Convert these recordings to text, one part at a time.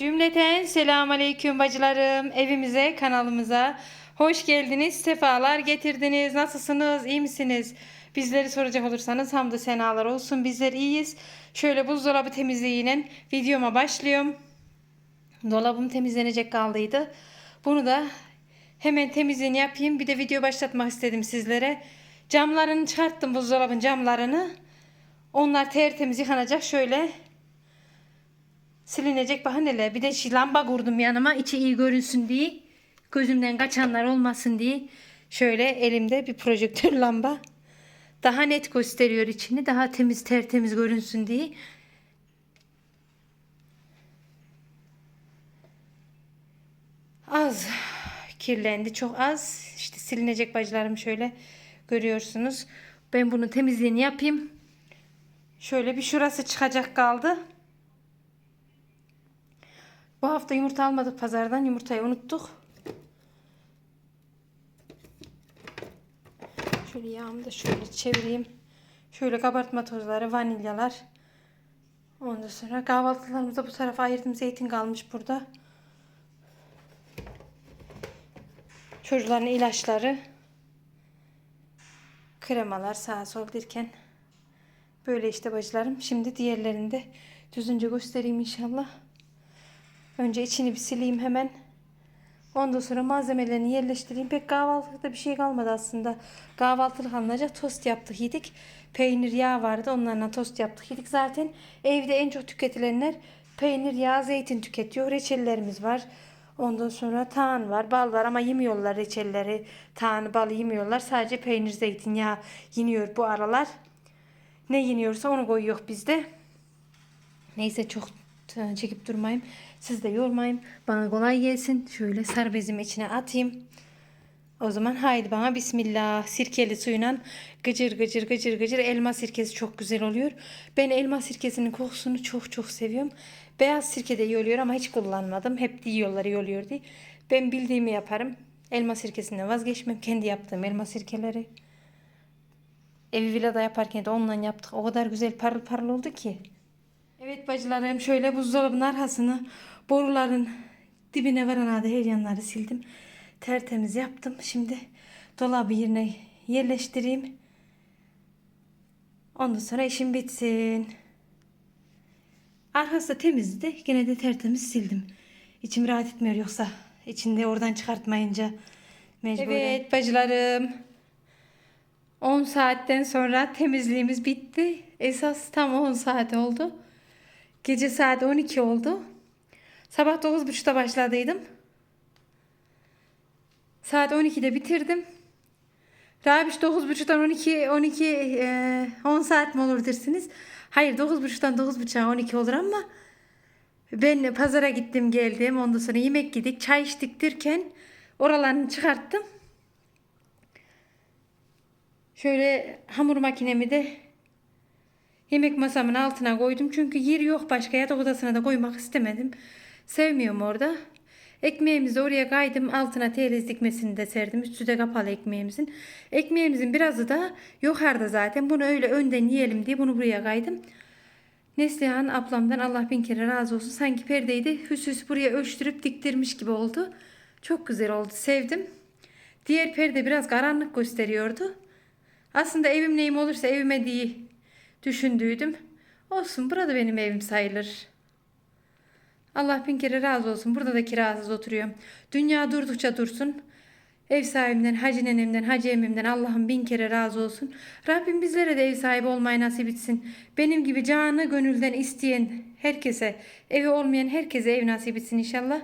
Cümleten selamun aleyküm bacılarım. Evimize, kanalımıza hoş geldiniz. Sefalar getirdiniz. Nasılsınız? iyi misiniz? Bizleri soracak olursanız hamdü senalar olsun. Bizler iyiyiz. Şöyle buzdolabı temizliğiyle videoma başlıyorum. Dolabım temizlenecek kaldıydı. Bunu da hemen temizliğini yapayım. Bir de video başlatmak istedim sizlere. Camlarını çıkarttım buzdolabın camlarını. Onlar tertemiz yıkanacak. Şöyle silinecek bahaneler. Bir de lamba kurdum yanıma içi iyi görünsün diye. Gözümden kaçanlar olmasın diye. Şöyle elimde bir projektör lamba. Daha net gösteriyor içini. Daha temiz tertemiz görünsün diye. Az kirlendi. Çok az. İşte silinecek bacılarım şöyle görüyorsunuz. Ben bunun temizliğini yapayım. Şöyle bir şurası çıkacak kaldı. Bu hafta yumurta almadık pazardan. Yumurtayı unuttuk. Şöyle yağımı da şöyle çevireyim. Şöyle kabartma tozları, vanilyalar. Ondan sonra kahvaltılarımızda bu tarafa ayırdım. Zeytin kalmış burada. Çocukların ilaçları. Kremalar sağa sol derken. Böyle işte bacılarım. Şimdi diğerlerini de düzünce göstereyim inşallah. Önce içini bir sileyim hemen. Ondan sonra malzemelerini yerleştireyim. Pek kahvaltılıkta bir şey kalmadı aslında. Kahvaltılık alınacak tost yaptık yedik. Peynir yağ vardı onlarla tost yaptık yedik. Zaten evde en çok tüketilenler peynir yağ zeytin tüketiyor. Reçellerimiz var. Ondan sonra tağın var, bal var ama yemiyorlar reçelleri. Tağını, balı yemiyorlar. Sadece peynir, zeytin, yağ yeniyor bu aralar. Ne yeniyorsa onu koyuyor bizde. Neyse çok e, çekip durmayayım. Siz de yormayın. Bana kolay gelsin. Şöyle sarı içine atayım. O zaman haydi bana bismillah. Sirkeli suyla gıcır gıcır gıcır gıcır elma sirkesi çok güzel oluyor. Ben elma sirkesinin kokusunu çok çok seviyorum. Beyaz sirke de iyi ama hiç kullanmadım. Hep diyorlar iyi oluyor diye. Ben bildiğimi yaparım. Elma sirkesinden vazgeçmem. Kendi yaptığım elma sirkeleri. Evi villada yaparken de onunla yaptık. O kadar güzel parıl parıl oldu ki. Evet bacılarım şöyle buzdolabının arkasını boruların dibine varan adı her yanları sildim. Tertemiz yaptım. Şimdi dolabı yerine yerleştireyim. Ondan sonra işim bitsin. Arkası da temizdi. Gene de tertemiz sildim. İçim rahat etmiyor yoksa içinde oradan çıkartmayınca mecburen. Evet bacılarım. 10 saatten sonra temizliğimiz bitti. Esas tam 10 saat oldu. Gece saat 12 oldu. Sabah 9.30'da başladıydım. Saat 12'de bitirdim. Rabiş 9.30'dan 12 12 e, 10 saat mi olur dersiniz? Hayır 9.30'dan 9.30'a 12 olur ama ben pazara gittim geldim. Ondan sonra yemek yedik, çay içtik derken oralarını çıkarttım. Şöyle hamur makinemi de yemek masamın altına koydum. Çünkü yer yok başka yatak odasına da koymak istemedim. Sevmiyorum orada. Ekmeğimizi oraya kaydım. Altına teriz dikmesini de serdim. Üstü de kapalı ekmeğimizin. Ekmeğimizin birazı da yukarıda zaten. Bunu öyle önden yiyelim diye bunu buraya kaydım. Neslihan ablamdan Allah bin kere razı olsun. Sanki perdeyi de hüs buraya ölçtürüp diktirmiş gibi oldu. Çok güzel oldu. Sevdim. Diğer perde biraz karanlık gösteriyordu. Aslında evim neyim olursa evime diye düşündüydüm. Olsun burada benim evim sayılır. Allah bin kere razı olsun. Burada da kirasız oturuyorum. Dünya durdukça dursun. Ev sahibimden, hacı nenemden, hacı emmimden Allah'ım bin kere razı olsun. Rabbim bizlere de ev sahibi olmayı nasip etsin. Benim gibi canı gönülden isteyen herkese, evi olmayan herkese ev nasip etsin inşallah.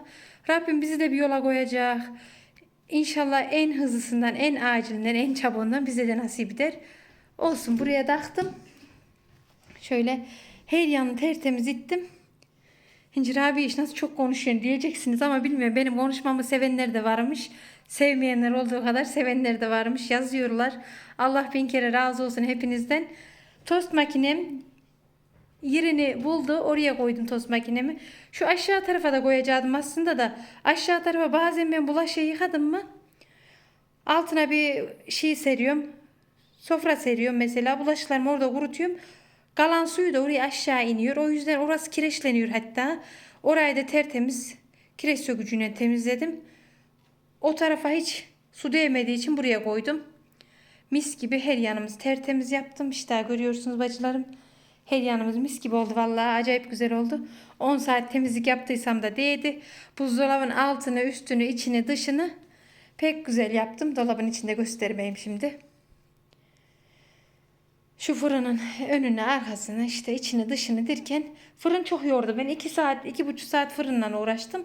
Rabbim bizi de bir yola koyacak. İnşallah en hızlısından, en acilinden, en çabuğundan bize de nasip eder. Olsun buraya taktım. Şöyle her yanı tertemiz ittim. İncir abi iş nasıl çok konuşuyorsun diyeceksiniz ama bilmiyorum benim konuşmamı sevenler de varmış. Sevmeyenler olduğu kadar sevenler de varmış yazıyorlar. Allah bin kere razı olsun hepinizden. Tost makinem yerini buldu. Oraya koydum tost makinemi. Şu aşağı tarafa da koyacaktım aslında da. Aşağı tarafa bazen ben bulaşığı yıkadım mı altına bir şey seriyorum. Sofra seriyorum mesela. Bulaşıklarımı orada kurutuyorum. Kalan suyu da oraya aşağı iniyor. O yüzden orası kireçleniyor hatta. Orayı da tertemiz kireç sökücüyle temizledim. O tarafa hiç su değmediği için buraya koydum. Mis gibi her yanımız tertemiz yaptım. İşte görüyorsunuz bacılarım. Her yanımız mis gibi oldu vallahi acayip güzel oldu. 10 saat temizlik yaptıysam da değdi. Buzdolabın altını, üstünü, içini, dışını pek güzel yaptım. Dolabın içinde göstermeyeyim şimdi. Şu fırının önüne arkasını işte içini dışını dirken fırın çok yordu. Ben 2 saat, iki buçuk saat fırınla uğraştım.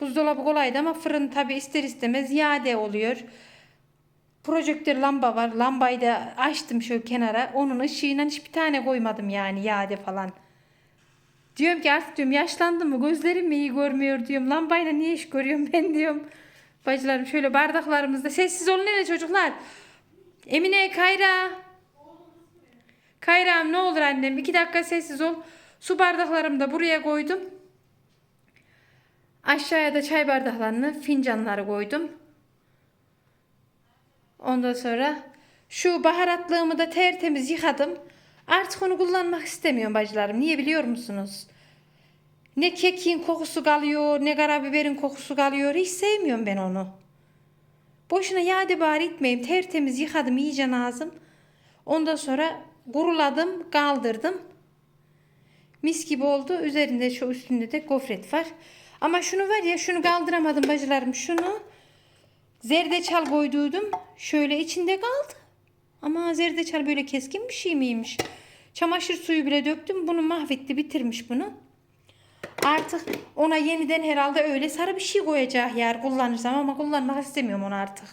Buzdolabı kolaydı ama fırın tabi ister istemez yade oluyor. Projektör lamba var. Lambayı da açtım şöyle kenara. Onun ışığıyla hiçbir tane koymadım yani yade falan. Diyorum ki artık diyorum yaşlandım mı gözlerim mi iyi görmüyor diyorum. Lambayla niye iş görüyorum ben diyorum. Bacılarım şöyle bardaklarımızda sessiz olun hele çocuklar. Emine Kayra. Kayra'm ne olur annem iki dakika sessiz ol. Su bardaklarımı da buraya koydum. Aşağıya da çay bardaklarını, fincanları koydum. Ondan sonra şu baharatlığımı da tertemiz yıkadım. Artık onu kullanmak istemiyorum bacılarım. Niye biliyor musunuz? Ne kekin kokusu kalıyor, ne karabiberin kokusu kalıyor. Hiç sevmiyorum ben onu. Boşuna yağ bari itmeyeyim. Tertemiz yıkadım iyice ağzım. Ondan sonra kuruladım, kaldırdım. Mis gibi oldu. Üzerinde şu üstünde de gofret var. Ama şunu var ya şunu kaldıramadım bacılarım. Şunu zerdeçal koyduydum. Şöyle içinde kaldı. Ama zerdeçal böyle keskin bir şey miymiş? Çamaşır suyu bile döktüm. Bunu mahvetti bitirmiş bunu. Artık ona yeniden herhalde öyle sarı bir şey koyacak yer kullanırsam ama kullanmak istemiyorum onu artık.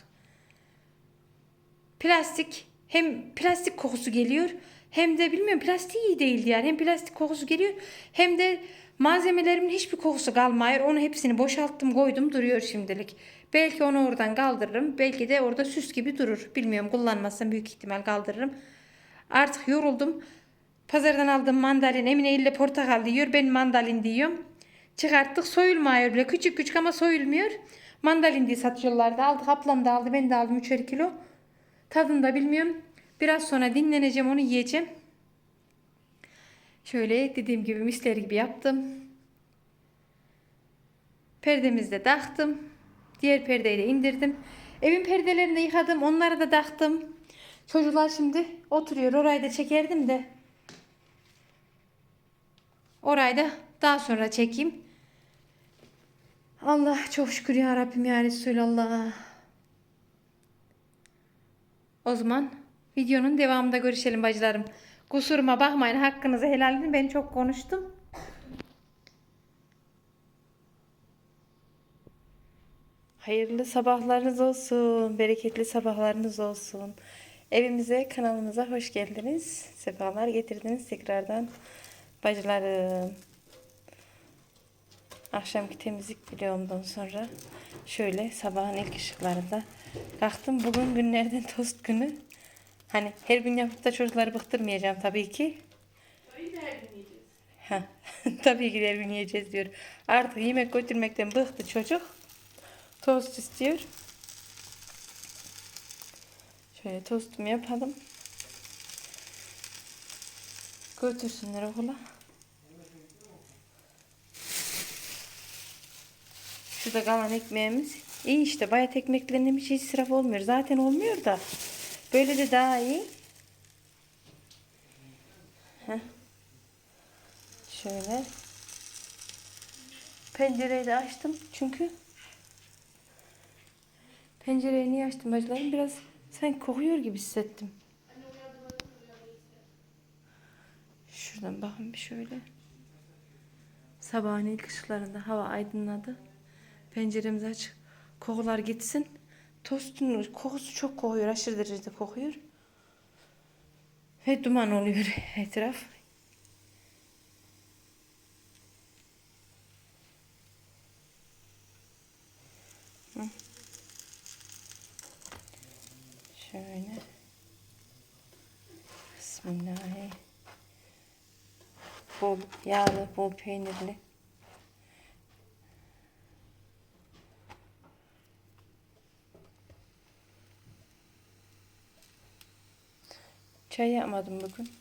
Plastik hem plastik kokusu geliyor hem de bilmiyorum plastik iyi değil yani. Hem plastik kokusu geliyor hem de malzemelerimin hiçbir kokusu kalmıyor. Onu hepsini boşalttım koydum duruyor şimdilik. Belki onu oradan kaldırırım. Belki de orada süs gibi durur. Bilmiyorum kullanmazsam büyük ihtimal kaldırırım. Artık yoruldum. Pazardan aldığım mandalin Emine ile portakal diyor. Ben mandalin diyorum. Çıkarttık soyulmuyor bile. Küçük küçük ama soyulmuyor. Mandalin diye satıyorlardı. Aldık ablam da aldı. Ben de aldım 3'er kilo. Tadını da bilmiyorum. Biraz sonra dinleneceğim onu yiyeceğim. Şöyle dediğim gibi misler gibi yaptım. Perdemizi de taktım. Diğer perdeyi de indirdim. Evin perdelerini de yıkadım. Onları da taktım. Çocuklar şimdi oturuyor. Orayı da çekerdim de. Orayı da daha sonra çekeyim. Allah çok şükür ya Rabbim ya Resulallah. O zaman videonun devamında görüşelim bacılarım. Kusuruma bakmayın hakkınızı helal edin. Ben çok konuştum. Hayırlı sabahlarınız olsun. Bereketli sabahlarınız olsun. Evimize, kanalımıza hoş geldiniz. Sefalar getirdiniz tekrardan. Bacılarım. Akşamki temizlik videomdan sonra şöyle sabahın ilk ışıklarında kalktım. Bugün günlerden tost günü. Hani her gün yapıp da çocukları bıktırmayacağım tabii ki. Ha, tabii ki her gün yiyeceğiz diyor. Artık yemek götürmekten bıktı çocuk. Tost istiyor. Şöyle tostumu yapalım. Götürsünler okula. Şurada kalan ekmeğimiz. İyi işte bayat ekmeklerinin hiç israf olmuyor. Zaten olmuyor da. Böyle de daha iyi. Heh. Şöyle. Pencereyi de açtım çünkü pencereyi niye açtım bacılarım? Biraz sanki kokuyor gibi hissettim. Şuradan bakın bir şöyle. Sabahın ilk ışıklarında hava aydınladı. Penceremiz açık. Kokular gitsin. Tostun kokusu çok kokuyor. Aşırı derecede kokuyor. Ve duman oluyor etraf. Şöyle. Bismillahirrahmanirrahim. Bol yağlı, bol peynirli. Çay yapmadım bugün.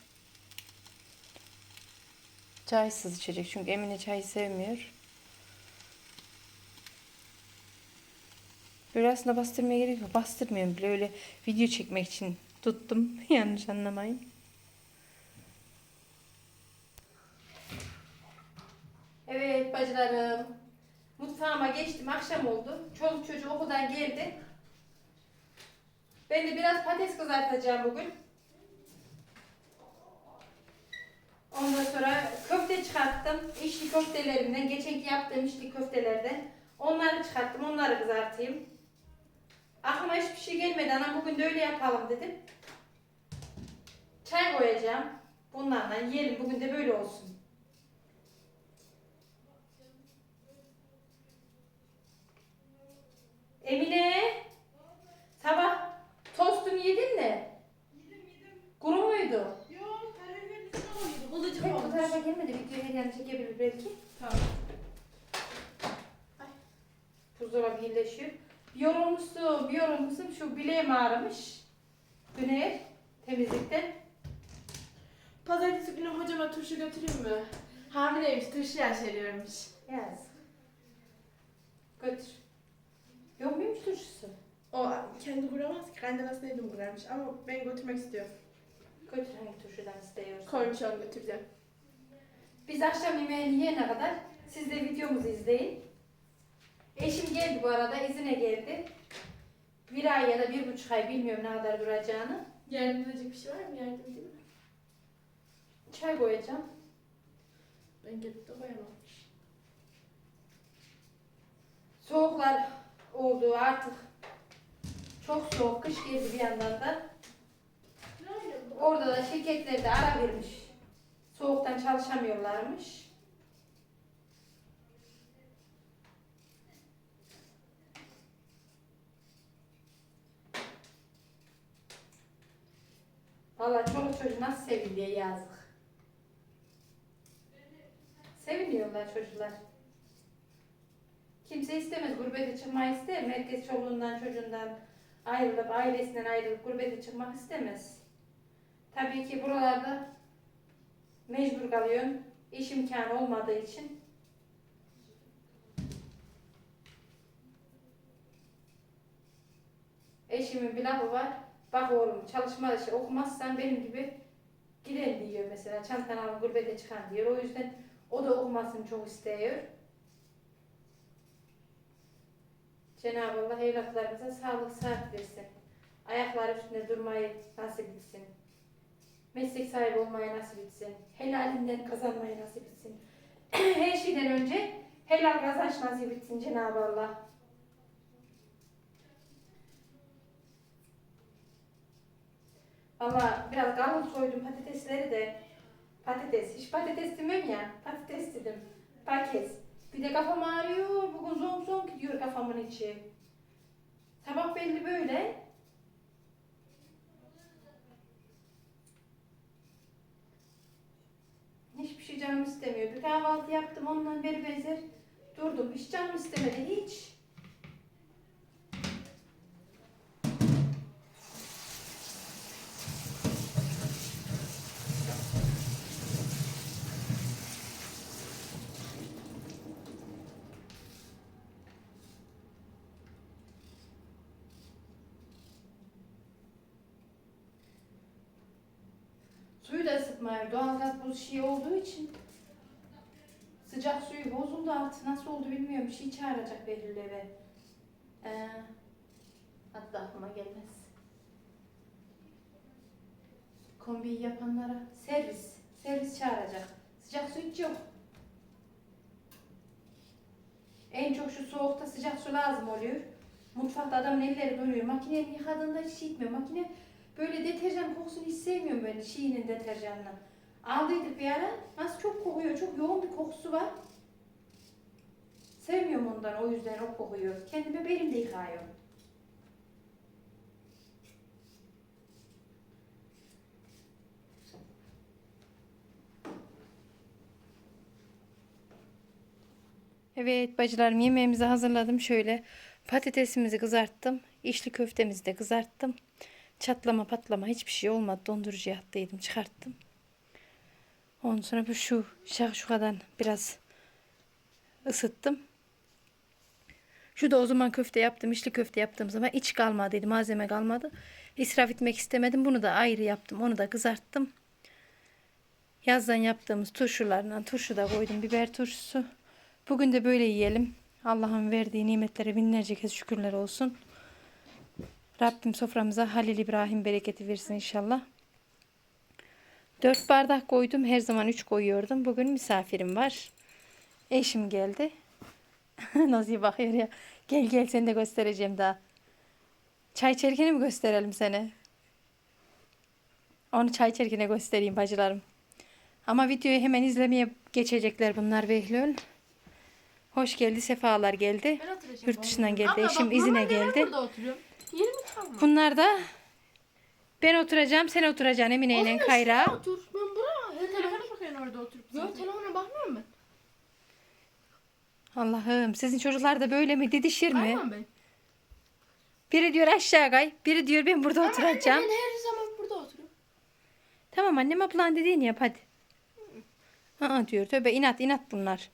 Çaysız içecek çünkü Emine çayı sevmiyor. Böyle aslında bastırmaya gerek yok. Bastırmıyorum bile öyle video çekmek için tuttum. Yanlış anlamayın. Evet bacılarım. Mutfağıma geçtim. Akşam oldu. Çoluk çocuğu okuldan geldi. Ben de biraz patates kızartacağım bugün. Ondan sonra köfte çıkarttım. İçli köftelerimden, geçenki yaptığım içli köftelerden. Onları çıkarttım, onları kızartayım. Aklıma hiçbir şey gelmedi. Anam bugün de öyle yapalım dedim. Çay koyacağım. Bunlarla yiyelim. Bugün de böyle olsun. Emine. Sabah tostumu yedin mi? Kuru muydu? Yok, karabiberin içine koydum. Tarafa gelmedi. Video hediyen çekebilir belki. Tamam. Buzdolabı birleşiyor. Bir yorulmuşsun, yorulmuşsun. Şu bileğim ağrımış. Güner temizlikten. Pazartesi günü hocama turşu götüreyim mi? Hamileymiş, turşu yaşarıyormuş. Yaz. Götür. Yok muymuş turşusu? O kendi kuramaz ki, kaynanasını yedim kurarmış ama ben götürmek istiyorum. Götür hangi turşudan istiyorsun. Koymuş onu götüreceğim. Biz akşam yemeğini yiyene kadar siz de videomuzu izleyin. Eşim geldi bu arada, izine geldi. Bir ay ya da bir buçuk ay bilmiyorum ne kadar duracağını. Yardım edecek bir şey var mı? Yardım edeyim mi? Çay koyacağım. Ben gelip de koyamam. Soğuklar oldu artık. Çok soğuk, kış geldi bir yandan da. Orada da şirketler de ara vermiş. Soğuktan çalışamıyorlarmış. Vallahi çoluk çocuk nasıl seviniyor yazık. Seviniyorlar çocuklar. Kimse istemez gurbete çıkmayı ister. Herkes çoluğundan çocuğundan ayrılıp ailesinden ayrılıp gurbete çıkmak istemez. Tabii ki buralarda mecbur kalıyorum. İş imkanı olmadığı için. Eşimin bir lafı var. Bak oğlum çalışma işi okumazsan benim gibi giden diyor mesela. Çantanı alıp gurbete çıkan diyor. O yüzden o da okumasını çok istiyor. Cenab-ı Allah evlatlarımıza sağlık sıhhat versin. Ayakları üstünde durmayı nasip etsin. Meslek sahibi olmayı nasip etsin. Helalinden kazanmayı nasip etsin. Her şeyden önce helal kazanç nasip etsin Cenab-ı Allah. Valla biraz kalın soydum patatesleri de. Patates. Hiç patates demem ya. Patates dedim. Paket. Bir de kafam ağrıyor. Bugün zonk zonk gidiyor kafamın içi. Sabah belli böyle. Hiçbir şey canım istemiyor. Bir kahvaltı yaptım ondan beri benzer. Durdum. Hiç canım istemedi. Hiç. Suyu da ısıtmıyor. Doğalgaz bu şey olduğu için. Sıcak suyu bozuldu artık. Nasıl oldu bilmiyorum. Bir şey çağıracak belirli eve. Ee, hatta aklıma gelmez. Kombiyi yapanlara servis. Servis çağıracak. Sıcak su hiç yok. En çok şu soğukta sıcak su lazım oluyor. Mutfakta adamın elleri donuyor. Makineyi yıkadığında hiç şey gitmiyor. Makine Böyle deterjan kokusunu hiç sevmiyorum böyle Şii'nin deterjanını. Aldıydık bir ara. Nasıl çok kokuyor. Çok yoğun bir kokusu var. Sevmiyorum ondan o yüzden o kokuyor. Kendime benim de yıkıyorum. Evet bacılarım yemeğimizi hazırladım. Şöyle patatesimizi kızarttım. İçli köftemizi de kızarttım. Çatlama patlama hiçbir şey olmadı. Dondurucuya attıydım çıkarttım. Ondan sonra bu şu şakşukadan biraz ısıttım. Şu da o zaman köfte yaptım. içli köfte yaptığım zaman iç kalmadıydı. Malzeme kalmadı. İsraf etmek istemedim. Bunu da ayrı yaptım. Onu da kızarttım. Yazdan yaptığımız turşularından turşu da koydum. Biber turşusu. Bugün de böyle yiyelim. Allah'ın verdiği nimetlere binlerce kez şükürler olsun. Rabbim soframıza Halil İbrahim bereketi versin inşallah. 4 bardak koydum. Her zaman 3 koyuyordum. Bugün misafirim var. Eşim geldi. Nasıl bakıyor ya. Gel gel seni de göstereceğim daha. Çay içerken mi gösterelim seni? Onu çay içerken göstereyim bacılarım. Ama videoyu hemen izlemeye geçecekler bunlar Behlül. Hoş geldi, sefalar geldi. Yurt dışından geldi. Abla Eşim bak, izine geldi. Bunlar da ben oturacağım, sen oturacaksın Emine ile Kayra. Otur. Ben buraya. Her telefona bakıyorsun orada oturup. Yok telefona bakmıyorum ben. Allah'ım sizin çocuklar da böyle mi? Didişir mi? Aynen ben. Biri diyor aşağı kay, biri diyor ben burada Ama oturacağım. Ben her zaman burada oturuyorum. Tamam annem ablan dediğini yap hadi. Aa diyor tövbe inat inat bunlar.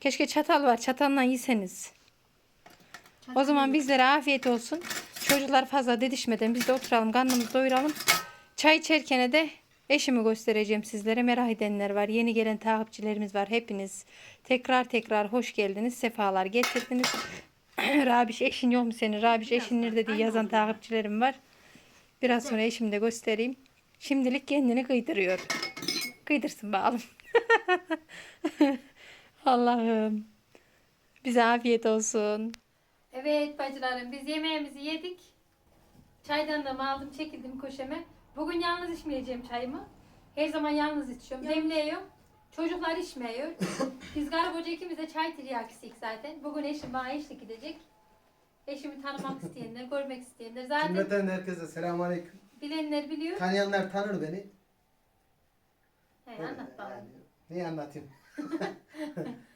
Keşke çatal var çatalla yeseniz. O zaman bizlere afiyet olsun. Çocuklar fazla didişmeden biz de oturalım karnımızı doyuralım. Çay içerken de eşimi göstereceğim sizlere. Merak edenler var. Yeni gelen takipçilerimiz var. Hepiniz tekrar tekrar hoş geldiniz. Sefalar getirdiniz. Rabiş eşin yok mu senin? Rabiş eşin nerede diye yazan takipçilerim var. Biraz sonra eşimi de göstereyim. Şimdilik kendini kıydırıyor. Kıydırsın bakalım. Allah'ım. Bize afiyet olsun. Evet bacılarım biz yemeğimizi yedik. Çaydan da aldım çekildim köşeme. Bugün yalnız içmeyeceğim çayımı. Her zaman yalnız içiyorum. Demliyorum. Çocuklar içmiyor. biz galiba ikimiz de çay tiryakisiyik zaten. Bugün eşim bana eşlik edecek. Eşimi tanımak isteyenler, görmek isteyenler. Zaten Cümleten herkese selamünaleyküm. bilenler biliyor. Tanıyanlar tanır beni. He, anlat bana. Yani, neyi anlatayım?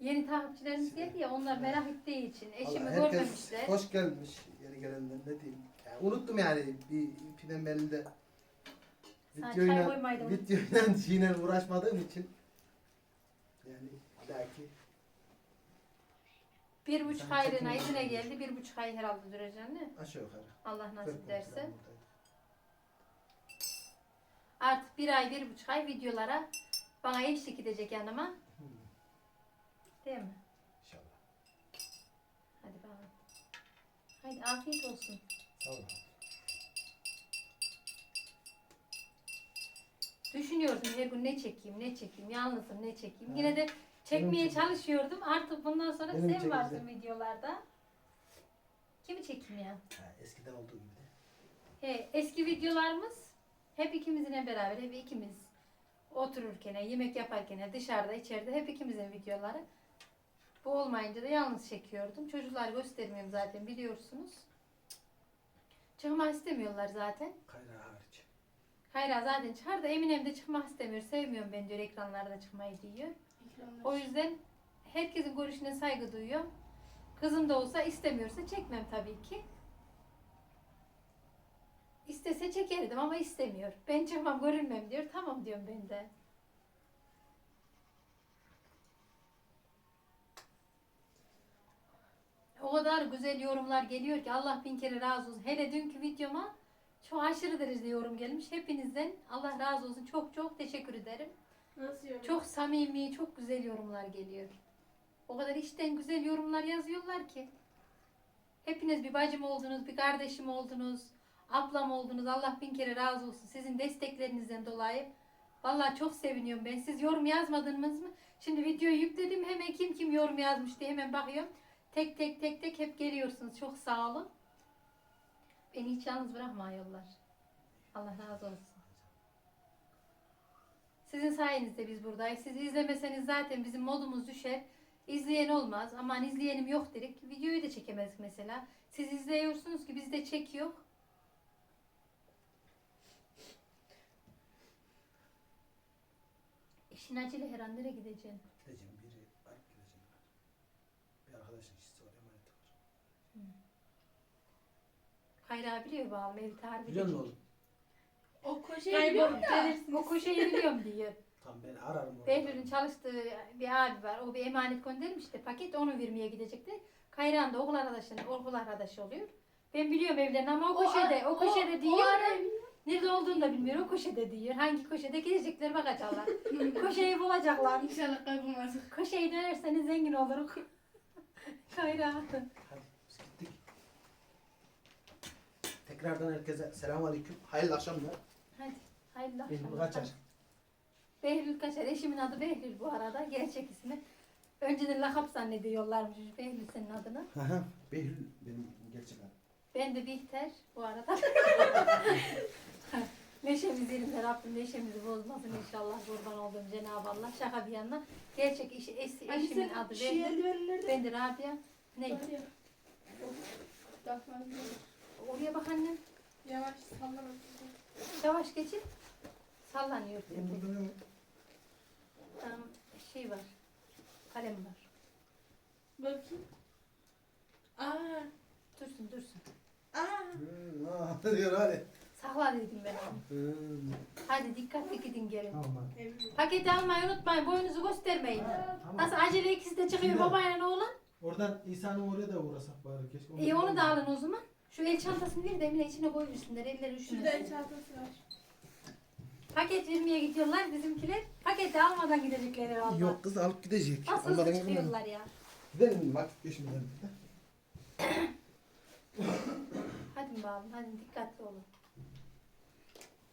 Yeni takipçilerimiz geldi ya onlar merak ettiği için eşimi Vallahi herkes görmemişler. hoş gelmiş yeni gelenler ne diyeyim. Yani unuttum yani bir ipiden belinde. Sen Videoyla, çay unut. videoyla şeyle uğraşmadığım için. Yani belki Bir buçuk Sen aylığına çekin izine geldi. Bir buçuk ay herhalde duracaksın değil mi? aşağı yukarı. Allah dört nasip falan buradayım. Artık bir ay, bir buçuk ay videolara bana eşlik edecek yanıma. Hmm, Değil mi? İnşallah. Hadi bakalım. Haydi afiyet olsun. Sağ olun. Düşünüyordum her gün ne çekeyim, ne çekeyim, yalnızım ne çekeyim. Yine de çekmeye Benim çalışıyordum. Artık bundan sonra Benim sen varsın de. videolarda. Kimi çekeyim ya? Ha, eskiden olduğu gibi de. He, eski videolarımız hep ikimizin beraber, hep ikimiz otururken, yemek yaparken, dışarıda, içeride hep ikimizin videoları. Bu olmayınca da yalnız çekiyordum. Çocuklar göstermiyorum zaten biliyorsunuz. Çıkmak istemiyorlar zaten. Kayra hariç. Hayra zaten çıkar da Eminem de çıkmak istemiyor. Sevmiyorum ben diyor ekranlarda çıkmayı diyor. O yüzden herkesin görüşüne saygı duyuyorum. Kızım da olsa istemiyorsa çekmem tabii ki. İstese çekerdim ama istemiyor. Ben çıkmam görünmem diyor. Tamam diyorum ben de. O kadar güzel yorumlar geliyor ki Allah bin kere razı olsun. Hele dünkü videoma çok aşırı derecede yorum gelmiş. Hepinizden Allah razı olsun. Çok çok teşekkür ederim. Nasıl yorum? Çok samimi, çok güzel yorumlar geliyor. O kadar içten güzel yorumlar yazıyorlar ki. Hepiniz bir bacım oldunuz, bir kardeşim oldunuz, ablam oldunuz. Allah bin kere razı olsun. Sizin desteklerinizden dolayı. Vallahi çok seviniyorum ben. Siz yorum yazmadınız mı? Şimdi videoyu yükledim. Hemen kim kim yorum yazmış diye hemen bakıyorum. Tek tek tek tek hep geliyorsunuz. Çok sağ olun. Beni hiç yalnız bırakmıyorlar. Allah razı olsun. Sizin sayenizde biz buradayız. Siz izlemeseniz zaten bizim modumuz düşer. İzleyen olmaz. Aman izleyenim yok dedik. Videoyu da çekemezdik mesela. Siz izliyorsunuz ki biz de çekiyor. İşin acele her an nereye gideceksin? Gideceğim biri var gideceğim var. Bir arkadaşın işçisi var emanet var. Kayra biliyor bağlı evi tarif Biliyor musun oğlum? O koşeyi biliyor musun? Gelirsiniz. O koşeyi biliyorum diyor. Tamam ben ararım onu. Behlül'ün çalıştığı bir abi var. O bir emanet göndermişti. Paket onu vermeye gidecekti. Kayran da okul arkadaşı, okul arkadaşı oluyor. Ben biliyorum evlerini ama o köşede, o, köşede diyor. Nerede olduğunu da bilmiyor. O köşede diyor. Hangi köşede gidecekler bakacaklar. Köşeyi bulacaklar. İnşallah kaybolmaz. Köşeyi dönerseniz zengin oluruz. Kayran. Hadi biz gittik. Tekrardan herkese selamun aleyküm. Hayırlı akşamlar. Hadi. Hayırlı akşamlar. kaçar. Behlül Kaçar. Eşimin adı Behlül bu arada. Gerçek ismi. Önceden lakap zannediyorlarmış Behlül senin adını. Hı hı. Behlül benim gerçek adım. Ben de Bihter bu arada. Neşemiz yerinde Rabbim neşemizi bozmasın inşallah kurban olduğum Cenab-ı Allah. Şaka bir yana. Gerçek iş, eş, Anne eşimin adı şu Behlül. Ben de Rabia. Ne? Var ya. Dakika. Oraya bak annem. Yavaş sallama. Yavaş geçin. Sallanıyor. Tamam, şey var. Kalem var. Bakayım. Aa. Dursun dursun. Aa. Diyor hadi. Sakla dedim ben onu. Hı, Hadi dikkatli gidin gelin. Tamam. Paketi almayı unutmayın. Boyunuzu göstermeyin. Tamam. Nasıl acele ikisi de çıkıyor Güzel. babayla oğlan. Oradan İsa'nın oraya da uğrasak bari keşke. İyi onu da alın o zaman. Şu el çantasını ver de Emine içine koyursunlar. Elleri Şurada el üşümesin. çantası var. Paket vermeye gidiyorlar bizimkiler. Paketi almadan gidecekler herhalde. Yok kız alıp gidecek. Nasıl hızlı olamam. çıkıyorlar ya. Gidelim vakit geçmeden. Hadi bakalım hadi dikkatli olun.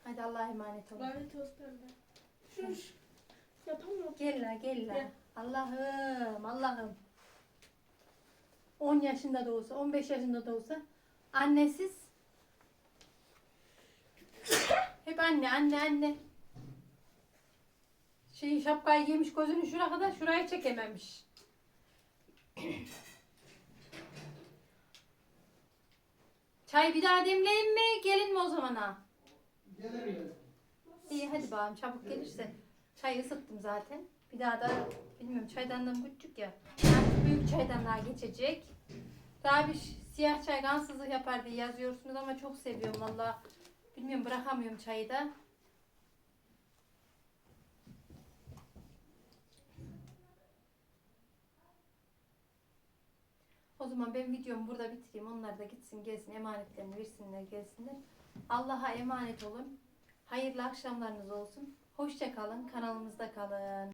Hadi Allah'a emanet olun. Lanet olsun anne. Şunu şu. Yapamıyorum. Gel la gel la. Gel. Allah'ım Allah'ım. 10 yaşında da olsa 15 yaşında da olsa annesiz hep anne anne anne. Şey şapkayı giymiş gözünü şuraya kadar şurayı çekememiş. Çay bir daha demleyin mi? Gelin mi o zaman ha? Gelelim. İyi hadi bakalım çabuk gelirse. Çayı ısıttım zaten. Bir daha da bilmiyorum çaydanlığım küçük ya. Artık büyük çaydanlığa geçecek. Rabiş siyah çay kansızlık yapar diye yazıyorsunuz ama çok seviyorum valla. Bilmiyorum bırakamıyorum çayı da. O zaman ben videomu burada bitireyim. Onlar da gitsin gelsin emanetlerini versinler gelsinler. Allah'a emanet olun. Hayırlı akşamlarınız olsun. Hoşça kalın. Kanalımızda kalın.